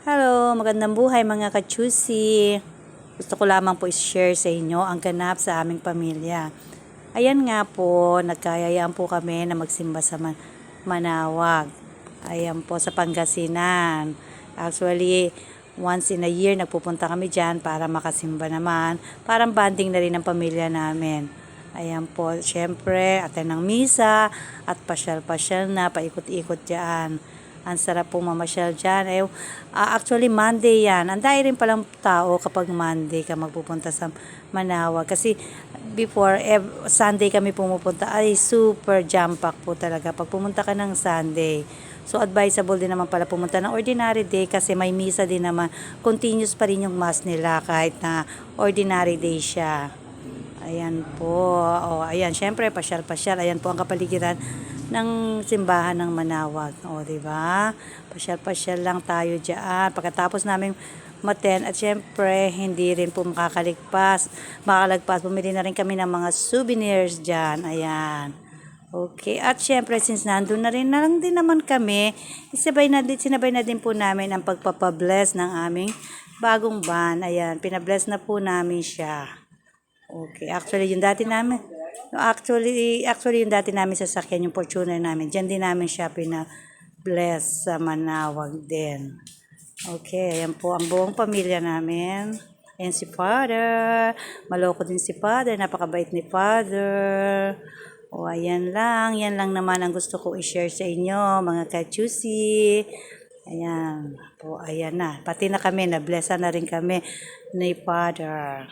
Hello, magandang buhay mga kachusi. Gusto ko lamang po i-share sa inyo ang ganap sa aming pamilya. Ayan nga po, nagkayayaan po kami na magsimba sa Man- Manawag. Ayan po sa Pangasinan. Actually, once in a year nagpupunta kami dyan para makasimba naman. Parang banding na rin ng pamilya namin. Ayan po, syempre, attend ng misa at pasyal-pasyal na, paikot-ikot dyan. Ang sarap po mamasyal dyan. Eh, ah, actually, Monday yan. Ang dahil rin palang tao kapag Monday ka magpupunta sa Manawag. Kasi before, ev- Sunday kami pumupunta. Ay, super jam pack po talaga. Pag pumunta ka ng Sunday. So, advisable din naman pala pumunta ng ordinary day kasi may misa din naman. Continuous pa rin yung mass nila kahit na ordinary day siya. Ayan po. O, ayan, syempre, pasyal-pasyal. Ayan po ang kapaligiran ng simbahan ng Manawag. O, di ba? Pasyal-pasyal lang tayo diyan. Pagkatapos namin maten at syempre, hindi rin po makakaligpas. Makakalagpas, bumili na rin kami ng mga souvenirs diyan. Ayan. Okay. At syempre, since nandun na rin na lang din naman kami, isabay na din, sinabay na din po namin ang pagpapabless ng aming bagong van. Ayan, pinabless na po namin siya. Okay, actually yung dati namin, no, actually, actually yung dati namin sasakyan yung Fortuner namin, dyan din namin siya pina-bless sa Manawag din. Okay, ayan po ang buong pamilya namin. Ayan si Father. Maloko din si Father. Napakabait ni Father. O, ayan lang. Yan lang naman ang gusto ko i-share sa inyo, mga kachusi. Ayan. Po, ayan na. Pati na kami, na-blessa na rin kami ni Father.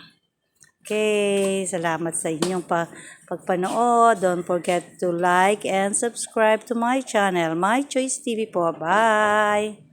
Okay, salamat sa inyong pa pagpanood. Don't forget to like and subscribe to my channel, My Choice TV po. Bye!